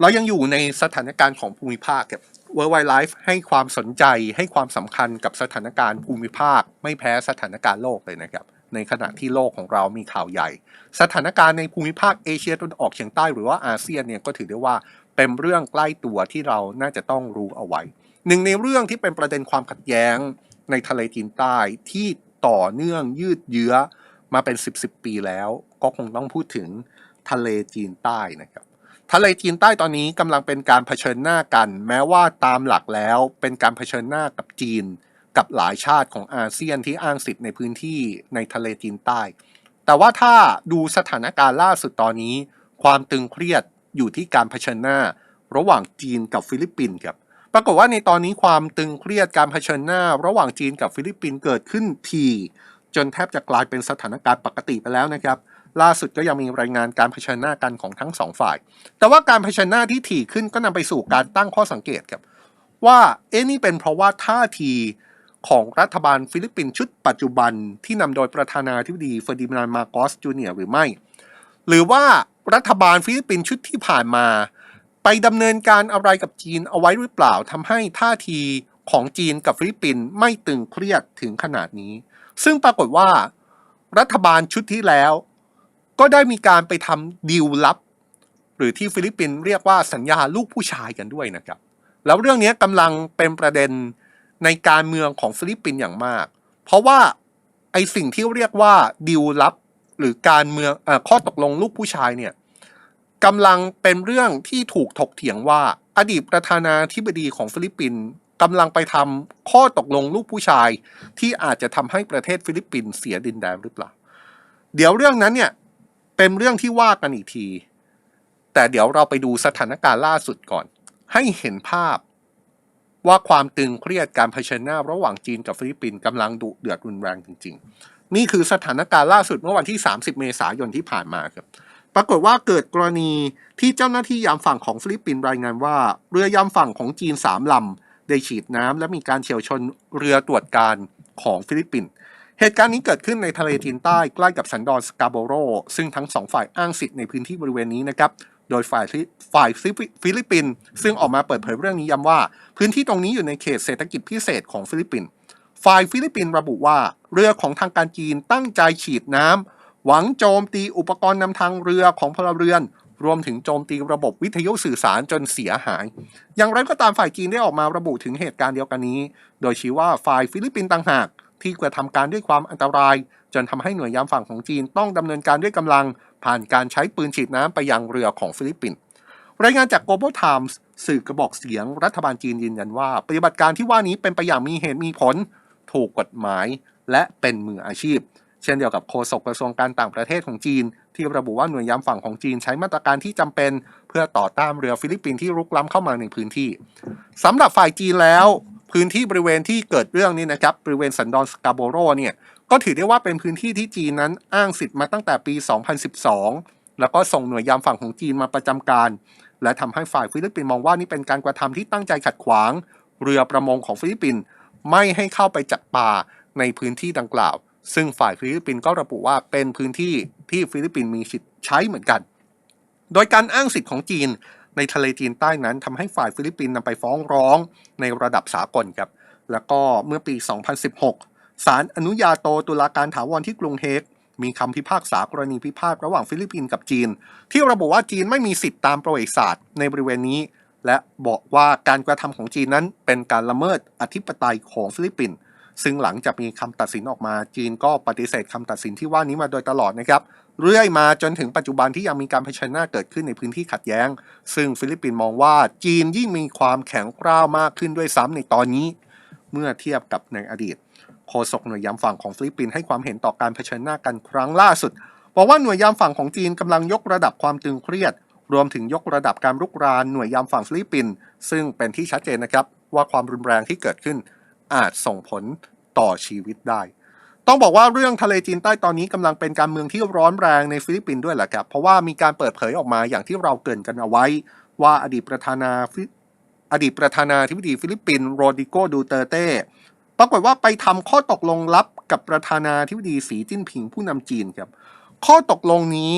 เรายังอยู่ในสถานการณ์ของภูมิภาคครับ World Wide Life ให้ความสนใจให้ความสำคัญกับสถานการณ์ภูมิภาค ไม่แพ้สถานการณ์โลกเลยนะครับ ในขณะที่โลกของเรามีข่าวใหญ่ สถานการณ์ในภูมิภาคเอเชียตะวันออกเฉียงใต้หรือว่าอาเซียนเนี่ยก็ถือได้ว่าเป็นเรื่องใกล้ตัวที่เราน่าจะต้องรู้เอาไว้ หนึ่งในเรื่องที่เป็นประเด็นความขัดแย้งในทะเลจีนใต้ที่ต่อเนื่องยืดเยื้อมาเป็น 10บสปีแล้ว ก็คงต้องพูดถึงทะเลจีนใต้นะครับ ทะเลจีนใต้ตอนนี้กำลังเป็นการเผชิญหน้ากัน แม้ว่าตามหลักแล้วเป็นการเผชิญหน้ากับจีน กับหลายชาติของอาเซียนที่อ้างสิทธิ์ในพื้นที่ในทะเลจีนใต้ แต่ว่าถ้าดูสถานการณ์ล่าสุดตอนนี้ ความตึงเครียดอยู่ที่การเผชิญหน้า ระหว่างจีนกับฟิลิปปินส์ครับปรากฏว่าในตอนนี้ความตึงเครียดการเผชิญหน้า ระหว่างจีนกับฟิลิปปินส์เกิดขึ้นทีจนแทบจะกลายเป็นสถานการณ์ปกติไปแล้วนะครับ ล่าสุดก็ยังมีรายงานการเผชิญหน้ากันของทั้งสองฝ่าย แต่ว่าการเผชิญหน้าที่ถี่ขึ้นก็นำไปสู่การตั้งข้อสังเกตครับว่าเอ๊ะนี่เป็นเพราะว่าท่าทีของรัฐบาลฟิลิปปินส์ชุดปัจจุบันที่นำโดยประธานาธิบดีเฟอร์ดินานมาโกสจูเนียหรือไม่ หรือว่ารัฐบาลฟิลิปปินส์ชุดที่ผ่านมา ไปดำเนินการอะไรกับจีนเอาไว้หรือเปล่าทำให้ท่าทีของจีนกับฟิลิปปินส์ไม่ตึงเครียดถึงขนาดนี้ ซึ่งปรากฏว่า รัฐบาลชุดที่แล้ว ก็ได้มีการไปทำดีลลับ หรือที่ฟิลิปปินส์เรียกว่าสัญญาลูกผู้ชายกันด้วยนะครับ แล้วเรื่องนี้กำลังเป็นประเด็นในการเมืองของฟิลิปปินส์อย่างมาก เพราะว่าไอสิ่งที่เรียกว่าดีลลับ หรือการเมืองอข้อตกลงลูกผู้ชายเนี่ยกำลังเป็นเรื่องที่ถูกถกเถียงว่าอดีตประธานาธิบดีของฟิลิปปินส์กำลังไปทำข้อตกลงลูกผู้ชาย ที่อาจจะทำให้ประเทศฟิลิปปินส์เสียดินแดนหรือเปล่า เดี๋ยวเรื่องนั้นเนี่ย เป็นเรื่องที่ว่ากันอีกที แต่เดี๋ยวเราไปดูสถานการณ์ล่าสุดก่อน ให้เห็นภาพ ว่าความตึงเครียดการเผชิญหน้าระหว่างจีนกับฟิลิปปินส์กำลังดุเดือดรุนแรงจริง ๆ นี่คือสถานการณ์ล่าสุดเมื่อวันที่ 30 เมษายนที่ผ่านมาครับปรากฏว่าเกิดกรณีที่เจ้าหน้าที่ยามฝั่งของฟิลิปปินส์รายงานว่า เรือยามฝั่งของจีนสามลำได้ฉีดน้ำและมีการเฉียวชนเรือตรวจการของฟิลิปปินส์ เหตุการณ์นี้เกิดขึ้นในทะเลจีนใต้ใกล้กับสันดอนสกาโบโร ซึ่งทั้งสองฝ่ายอ้างสิทธิ์ในพื้นที่บริเวณนี้นะครับ โดยฝ่ายฝ่ายฟิลิปปินส์ซึ่งออกมาเปิดเผยเรื่องนี้ย้ำว่า พื้นที่ตรงนี้อยู่ในเขตเศรษฐกิจพิเศษของฟิลิปปินส์ฝ่ายฟิลิปปินส์ระบุว่าเรือของทางการจีนตั้งใจฉีดน้ำหวังโจมตีอุปกรณ์นำทางเรือของพลเรือนรวมถึงโจมตีระบบวิทยุสื่อสารจนเสียหาย อย่างไรก็ตามฝ่ายจีนได้ออกมาระบุถึงเหตุการณ์เดียวกันนี้ โดยชี้ว่าฝ่ายฟิลิปปินส์ต่างหาก ที่กระทำการด้วยความอันตราย จนทำให้หน่วยยามฝั่งของจีนต้องดำเนินการด้วยกำลัง ผ่านการใช้ปืนฉีดน้ำไปยังเรือของฟิลิปปินส์รายงานจาก Global Times สื่อกระบอกเสียงรัฐบาลจีนยืนยันว่า ปฏิบัติการที่ว่านี้เป็นไปอย่างมีเหตุมีผล ถูกกฎหมาย และเป็นมืออาชีพ เช่นเดียวกับโฆษกกระทรวงการต่างประเทศของจีน ที่ระบุว่าหน่วยยามฝั่งของจีนใช้มาตรการที่จำเป็น เพื่อต่อต้านเรือฟิลิปปินส์ที่รุกล้ำเข้ามาในพื้นที่สำหรับฝ่ายจีนแล้ว พื้นที่บริเวณที่เกิดเรื่องนี้นะครับบริเวณสันดอนสกาโบโรเนี่ยก็ถือได้ว่าเป็นพื้นที่ที่จีนนั้นอ้างสิทธิ์มาตั้งแต่ปี 2012 แล้วก็ส่งหน่วยยามฝั่งของจีนมาประจำการ และทำให้ฝ่ายฟิลิปปินส์มองว่านี่เป็นการกระทำที่ตั้งใจขัดขวาง เรือประมงของฟิลิปปินส์ไม่ให้เข้าไปจับปลาในพื้นที่ดังกล่าว ซึ่งฝ่ายฟิลิปปินส์ก็ระบุว่าเป็นพื้นที่ที่ฟิลิปปินส์มีสิทธิ์ใช้เหมือนกัน โดยการอ้างสิทธิ์ของจีน ในทะเลจีนใต้นั้นทำให้ฝ่ายฟิลิปปินส์นำไปฟ้องร้องในระดับสากลครับ แล้วก็เมื่อปี 2016 ศาลอนุญาโตตุลาการถาวรที่กรุงเฮกมีคำพิพากษากรณีพิพาทระหว่างฟิลิปปินส์กับจีน ที่ระบุว่าจีนไม่มีสิทธิ์ตามประวัติศาสตร์ในบริเวณนี้ และบอกว่าการกระทำของจีนนั้นเป็นการละเมิดอธิปไตยของฟิลิปปินส์ซึ่งหลังจากมีคำตัดสินออกมาจีนก็ปฏิเสธคำตัดสินที่ว่านี้มาโดยตลอดนะครับ เรื่อยมาจนถึงปัจจุบันที่ยังมีการเผชิญหน้าเกิดขึ้นในพื้นที่ขัดแย้ง ซึ่งฟิลิปปินส์มองว่าจีนยิ่งมีความแข็งกร้าวมากขึ้นด้วยซ้ำในตอนนี้ เมื่อเทียบกับในอดีตโฆษกหน่วยยามฝั่งของฟิลิปปินส์ให้ความเห็นต่อการเผชิญหน้ากันครั้งล่าสุดบอกว่าหน่วยยามฝั่งของจีนกำลังยกระดับความตึงเครียด รวมถึงยกระดับการรุกรานหน่วยยามฝั่งฟิลิปปินส์ซึ่งเป็นที่ชัดเจนนะครับว่าความรุนแรงที่เกิดขึ้นอาจส่งผลต่อชีวิตได้ ต้องบอกว่าเรื่องทะเลจีนใต้ตอนนี้กำลังเป็นการเมืองที่ร้อนแรงในฟิลิปปินส์ด้วยแหละครับ เพราะว่ามีการเปิดเผยออกมาอย่างที่เราเกรินกันเอาไว้ ว่าอดีตประธานาอดีตประธานาธิบดีฟิลิปปินส์โรดิโกดูเตเต้ปรากฏว่าไปทำข้อตกลงลับกับประธานาธิบดีสีจิ้นผิงผู้นำจีนครับ ข้อตกลงนี้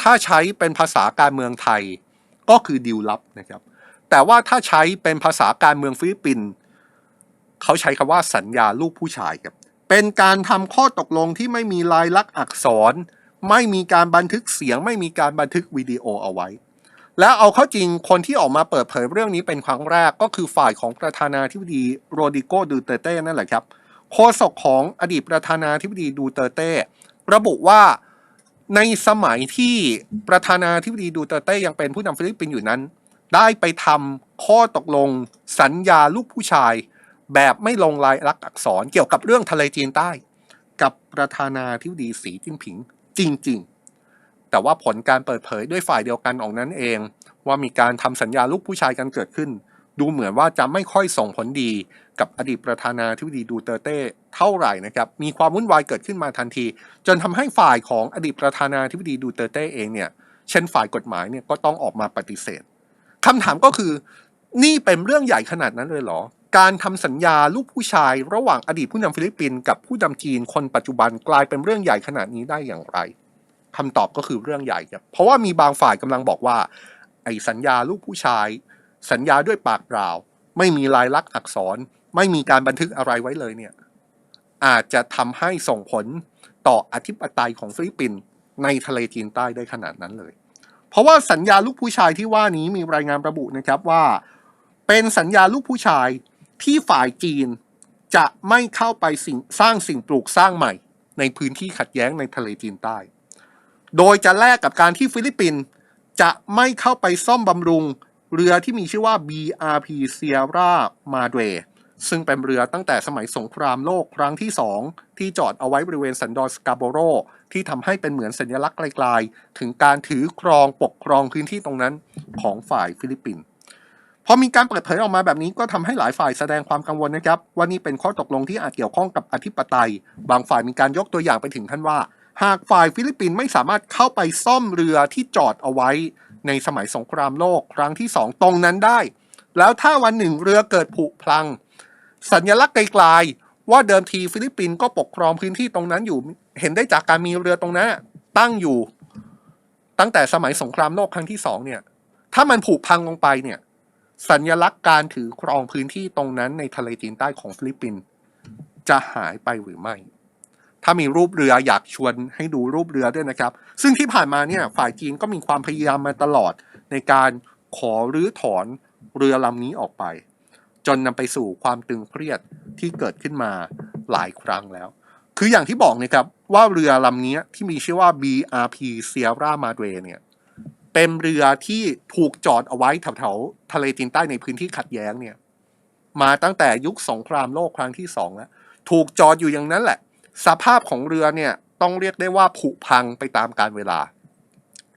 ถ้าใช้เป็นภาษาการเมืองไทยก็คือดีลลับนะครับ แต่ว่าถ้าใช้เป็นภาษาการเมืองฟิลิปปินส์เขาใช้คำว่าสัญญาลูกผู้ชายครับ เป็นการทำข้อตกลงที่ไม่มีลายลักษณ์อักษร ไม่มีการบันทึกเสียง ไม่มีการบันทึกวิดีโอเอาไว้ แล้วเอาเข้าจริงคนที่ออกมาเปิดเผยเรื่องนี้เป็นครั้งแรกก็คือฝ่ายของประธานาธิบดีโรดิโกดูเตเต้นั่นแหละครับโฆษกของอดีตประธานาธิบดีดูเตเต้ระบุว่าในสมัยที่ประธานาธิบดีดูเตเต้ยังเป็นผู้นำฟิลิปปินส์อยู่นั้น ได้ไปทำข้อตกลงสัญญาลูกผู้ชาย แบบไม่ลงลายลักษณ์อักษรเกี่ยวกับเรื่องทะเลจีนใต้ กับประธานาธิบดีสีจิ้นผิงจริง ๆ แต่ว่าผลการเปิดเผยด้วยฝ่ายเดียวกันออกนั้นเอง ว่ามีการทำสัญญาลูกผู้ชายกันเกิดขึ้น ดูเหมือนว่าจะไม่ค่อยส่งผลดีกับอดีตประธานาธิบดีดูเตอร์เต้เท่าไหร่นะครับ มีความวุ่นวายเกิดขึ้นมาทันที จนทำให้ฝ่ายของอดีตประธานาธิบดีดูเตอร์เต้เองเนี่ย เช่นฝ่ายกฎหมายเนี่ยก็ต้องออกมาปฏิเสธคำถามก็คือ นี่เป็นเรื่องใหญ่ขนาดนั้นเลยเหรอ การทำสัญญาลูกผู้ชาย ระหว่างอดีตผู้นำฟิลิปปินส์กับผู้นำจีนคนปัจจุบันกลายเป็นเรื่องใหญ่ขนาดนี้ได้อย่างไรคำตอบก็คือเรื่องใหญ่ครับเพราะว่ามีบางฝ่ายกำลังบอกว่า ไอ้สัญญาลูกผู้ชาย สัญญาด้วยปากเปล่า ไม่มีลายลักษณ์อักษร ไม่มีการบันทึกอะไรไว้เลยเนี่ยอาจจะทำให้ส่งผลต่ออธิปไตยของฟิลิปปินส์ในทะเลจีนใต้ได้ขนาดนั้นเลย เพราะว่าสัญญาลูกผู้ชายที่ว่านี้มีรายงานระบุนะครับว่า เป็นสัญญาลูกผู้ชาย ที่ฝ่ายจีนจะไม่เข้าไปสิ่งสร้างสิ่งปลูกสร้างใหม่ ในพื้นที่ขัดแย้งในทะเลจีนใต้ โดยจะแลกกับการที่ฟิลิปปินส์จะไม่เข้าไปซ่อมบำรุงเรือที่มีชื่อว่า BRP Sierra Madre ซึ่งเป็นเรือตั้งแต่สมัยสงครามโลกครั้งที่2ที่จอดเอาไว้บริเวณสันดอนสกาโบโร ที่ทำให้เป็นเหมือนสัญลักษณ์ไกลๆ ถึงการถือครองปกครองพื้นที่ตรงนั้นของฝ่ายฟิลิปปินส์ พอมีการเปิดเผยออกมาแบบนี้ก็ทำให้หลายฝ่ายแสดงความกังวลนะครับ ว่านี่เป็นข้อตกลงที่อาจเกี่ยวข้องกับอธิปไตย บางฝ่ายมีการยกตัวอย่างไปถึงท่านว่า หากฝ่ายฟิลิปปินส์ไม่สามารถเข้าไปซ่อมเรือที่จอดเอาไว้ ในสมัยสงครามโลกครั้งที่สองตรงนั้นได้ แล้วถ้าวันหนึ่งเรือเกิดผุพลัง สัญลักษณ์ไกลๆว่าเดิมทีฟิลิปปินส์ก็ปกครองพื้นที่ตรงนั้นอยู่ เห็นได้จากการมีเรือตรงนั้นตั้งอยู่ ตั้งแต่สมัยสงครามโลกครั้งที่สองเนี่ย ถ้ามันผุพังลงไปเนี่ย สัญลักษณ์การถือครองพื้นที่ตรงนั้นในทะเลจีนใต้ของฟิลิปปินส์จะหายไปหรือไม่ ถ้ามีรูปเรืออยากชวนให้ดูรูปเรือด้วยนะครับ ซึ่งที่ผ่านมาเนี่ยฝ่ายจีนก็มีความพยายามมาตลอดในการขอรื้อถอนเรือลำนี้ออกไป จนนำไปสู่ความตึงเครียดที่เกิดขึ้นมาหลายครั้งแล้ว คืออย่างที่บอกนะครับว่าเรือลำนี้ที่มีชื่อว่า BRP Sierra Madre เนี่ย เป็นเรือที่ถูกจอดเอาไว้แถวๆทะเลจีนใต้ในพื้นที่ขัดแย้งเนี่ย มาตั้งแต่ยุคสงครามโลกครั้งที่สองแล้วถูกจอดอยู่อย่างนั้นแหละ สภาพของเรือเนี่ยต้องเรียกได้ว่าผุพังไปตามกาลเวลา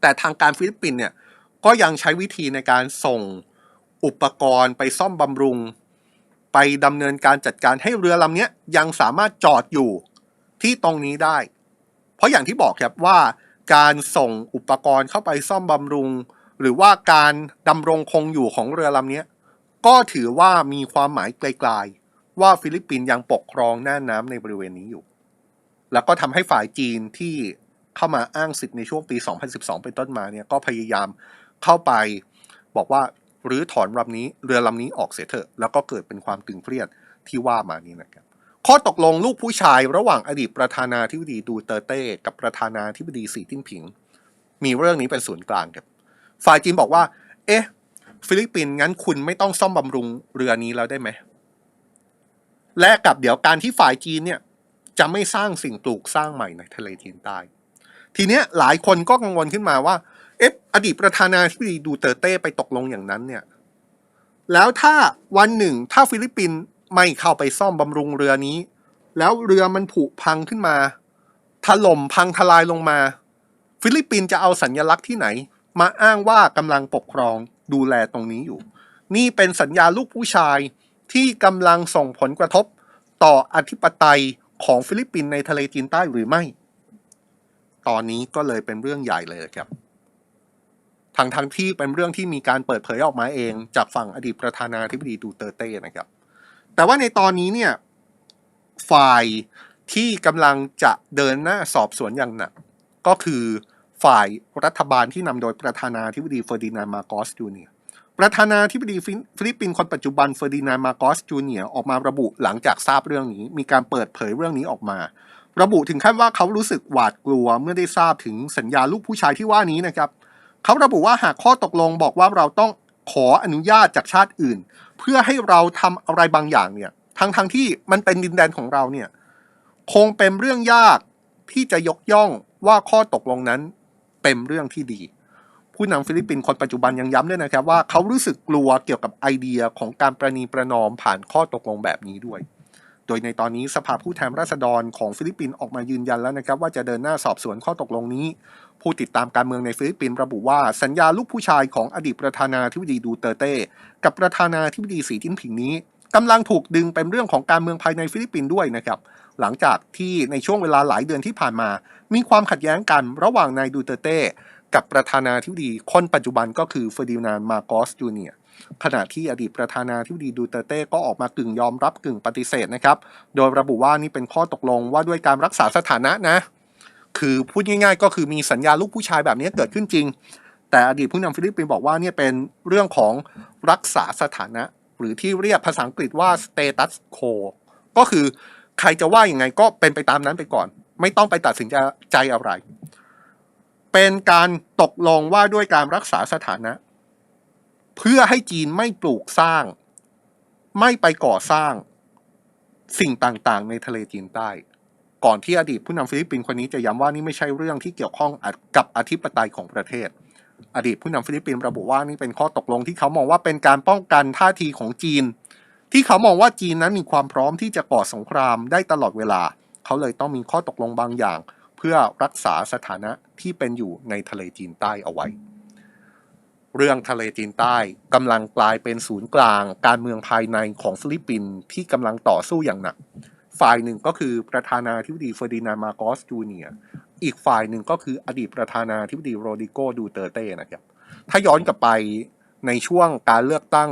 แต่ทางการฟิลิปปินส์เนี่ยก็ยังใช้วิธีในการส่งอุปกรณ์ไปซ่อมบำรุง ไปดำเนินการจัดการให้เรือลำเนี้ยยังสามารถจอดอยู่ที่ตรงนี้ได้ เพราะอย่างที่บอกครับว่า การส่งอุปกรณ์เข้าไปซ่อมบำรุง หรือว่าการดำรงคงอยู่ของเรือลำนี้ก็ถือว่ามีความหมายไกลๆ ว่าฟิลิปปินส์ยังปกครองหน้าน้ำในบริเวณนี้อยู่ แล้วก็ทำให้ฝ่ายจีนที่เข้ามาอ้างสิทธิ์ในช่วงปี 2012 เป็นต้นมาเนี่ยก็พยายามเข้าไปบอกว่าหรือถอนลำนี้เรือลำนี้ออกเสียเถอะ แล้วก็เกิดเป็นความตึงเครียดที่ว่ามานี้นะครับ ข้อตกลงลูกผู้ชายระหว่างอดีตประธานาธิบดีดูเตเต้กับประธานาธิบดีสีจิ้นผิง มีเรื่องนี้เป็นศูนย์กลางครับ ฝ่ายจีนบอกว่า เอ๊ะ ฟิลิปปินส์งั้นคุณไม่ต้องซ่อมบำรุงเรือนี้แล้วได้ไหม และกับเดี๋ยวการที่ฝ่ายจีนเนี่ยจะไม่สร้างสิ่งปลูกสร้างใหม่ในทะเลจีนใต้ ทีเนี้ยหลายคนก็กังวลขึ้นมาว่า เอ๊ะ อดีตประธานาธิบดีดูเตเต้ไปตกลงอย่างนั้นเนี่ย แล้วถ้าวันหนึ่งถ้าฟิลิปปินส์ ไม่เข้าไปซ่อมบำรุงเรือนี้ แล้วเรือมันผุพังขึ้นมา ถล่มพังทลายลงมา ฟิลิปปินส์จะเอาสัญญลักษณ์ที่ไหน มาอ้างว่ากำลังปกครองดูแลตรงนี้อยู่ นี่เป็นสัญญาลูกผู้ชายที่กำลังส่งผลกระทบต่ออธิปไตยของฟิลิปปินส์ในทะเลจีนใต้หรือไม่ ตอนนี้ก็เลยเป็นเรื่องใหญ่เลยครับทั้งทั้งที่เป็นเรื่องที่มีการเปิดเผยออกมาเอง จากฝั่งอดีตประธานาธิบดีดูเตอร์เต้นะครับ แต่ว่าในตอนนี้เนี่ยฝ่ายที่กำลังจะเดินหน้าสอบสวนอย่างหนัก ก็คือฝ่ายรัฐบาลที่นำโดยประธานาธิบดีเฟอร์ดินานมาโกสจูเนียประธานาธิบดีฟิลิปปินส์คนปัจจุบันเฟอร์ดินานมาโกสจูเนียออกมาระบุหลังจากทราบเรื่องนี้ มีการเปิดเผยเรื่องนี้ออกมา ระบุถึงขั้นว่าเขารู้สึกหวาดกลัวเมื่อได้ทราบถึงสัญญาลูกผู้ชายที่ว่านี้นะครับ เขาระบุว่าหากข้อตกลงบอกว่าเราต้องขออนุญาตจากชาติอื่น เพื่อให้เราทำอะไรบางอย่างเนี่ยทั้งทงๆที่มันเป็นดินแดนของเราเนี่ยคงเป็นเรื่องยากที่จะยกย่องว่าข้อตกลงนั้นเป็นเรื่องที่ดี ผู้นำฟิลิปปินส์คนปัจจุบันยังย้ำด้วยนะครับว่าเขารู้สึกกลัวเกี่ยวกับไอเดียของการประนีประนอมผ่านข้อตกลงแบบนี้ด้วย โดยในตอนนี้สภาผู้แทนราษฎรของฟิลิปปินส์ออกมายืนยันแล้วนะครับ ว่าจะเดินหน้าสอบสวนข้อตกลงนี้ ผู้ติดตามการเมืองในฟิลิปปินส์ระบุว่าสัญญาลูกผู้ชายของอดีตประธานาธิบดีดูเตเต้กับประธานาธิบดีสีจิ้นผิงนี้กำลังถูกดึงเป็นเรื่องของการเมืองภายในฟิลิปปินส์ด้วยนะครับหลังจากที่ในช่วงเวลาหลายเดือนที่ผ่านมา มีความขัดแย้งกันระหว่างนายดูเตเต้กับประธานาธิบดีคนปัจจุบันก็คือเฟอร์ดินานด์มาโกสจูเนียขณะที่อดีตประธานาธิบดีดูเตเต้ก็ออกมากึ่งยอมรับกึ่งปฏิเสธนะครับ โดยระบุว่านี่เป็นข้อตกลงว่าด้วยการรักษาสถานะนะ คือพูดง่ายๆ ก็คือมีสัญญาลูกผู้ชายแบบนี้เกิดขึ้นจริง แต่อดีตผู้นำฟิลิปปินส์บอกว่าเนี่ยเป็นเรื่องของรักษาสถานะ หรือที่เรียกภาษาอังกฤษว่า status quo ก็คือใครจะว่าอยังไงก็เป็นไปตามนั้นไปก่อน ไม่ต้องไปตัดสินใจอะไร เป็นการตกลงว่าด้วยการรักษาสถานะ เพื่อให้จีนไม่ปลูกสร้าง ไม่ไปก่อสร้าง สิ่งต่างๆ ในทะเลจีนใต้ ก่อนที่อดีตผู้นำฟิลิปปินส์คนนี้จะย้ำว่านี่ไม่ใช่เรื่องที่เกี่ยวข้องกับอธิปไตยของประเทศ อดีตผู้นำฟิลิปปินส์ระบุว่านี่เป็นข้อตกลงที่เขามองว่าเป็นการป้องกันท่าทีของจีน ที่เขามองว่าจีนนั้นมีความพร้อมที่จะก่อสงครามได้ตลอดเวลา เขาเลยต้องมีข้อตกลงบางอย่าง เพื่อรักษาสถานะที่เป็นอยู่ในทะเลจีนใต้เอาไว้ เรื่องทะเลจีนใต้กำลังกลายเป็นศูนย์กลาง การเมืองภายในของฟิลิปปินส์ที่กำลังต่อสู้อย่างหนัก ฝ่ายหนึ่งก็คือประธานาธิบดีเฟอร์ดินานมาโกสจูเนียอีกฝ่ายหนึ่งก็คืออดีตประธานาธิบดีโรดิโกดูเตเต้นะครับ ถ้าย้อนกลับไปในช่วงการเลือกตั้ง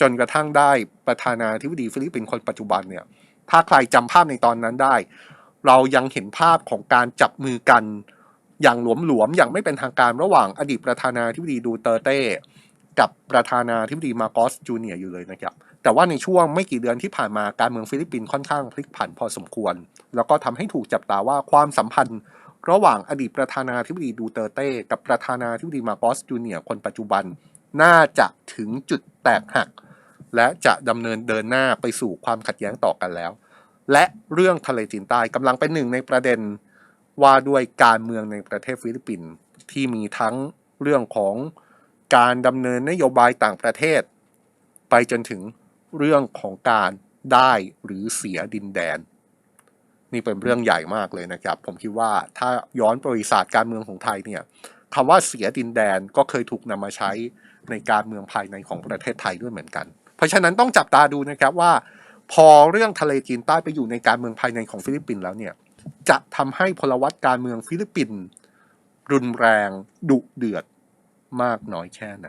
จนกระทั่งได้ประธานาธิบดีฟิลิปปินส์คนปัจจุบันเนี่ย ถ้าใครจำภาพในตอนนั้นได้ เรายังเห็นภาพของการจับมือกันอย่างหลวมๆ อย่างไม่เป็นทางการระหว่างอดีตประธานาธิบดีดูเตเต้กับประธานาธิบดีมาโกสจูเนียอยู่เลยนะครับ แต่ว่าในช่วงไม่กี่เดือนที่ผ่านมาการเมืองฟิลิปปินส์ค่อนข้างพลิกผันพอสมควร แล้วก็ทำให้ถูกจับตาว่าความสัมพันธ์ ระหว่างอดีตประธานาธิบดีดูเตอร์เต้ กับประธานาธิบดีมาโกสจูเนียคนปัจจุบัน น่าจะถึงจุดแตกหัก และจะดำเนินเดินหน้าไปสู่ความขัดแย้งต่อกันแล้ว และเรื่องทะเลจีนใต้กำลังเป็นหนึ่งในประเด็นว่าด้วยการเมืองในประเทศฟิลิปปินส์ที่มีทั้งเรื่องของการดำเนินนโยบายต่างประเทศ ไปจนถึง เรื่องของการได้หรือเสียดินแดน นี่เป็นเรื่องใหญ่มากเลยนะครับ ผมคิดว่าถ้าย้อนประวัติศาสตร์การเมืองของไทยเนี่ยคำว่าเสียดินแดนก็เคยถูกนำมาใช้ในการเมืองภายในของประเทศไทยด้วยเหมือนกัน เพราะฉะนั้นต้องจับตาดูนะครับว่า พอเรื่องทะเลจีนใต้ไปอยู่ในการเมืองภายในของฟิลิปปินส์แล้วเนี่ยจะทำให้พลวัตการเมืองฟิลิปปินส์รุนแรงดุเดือดมากน้อยแค่ไหน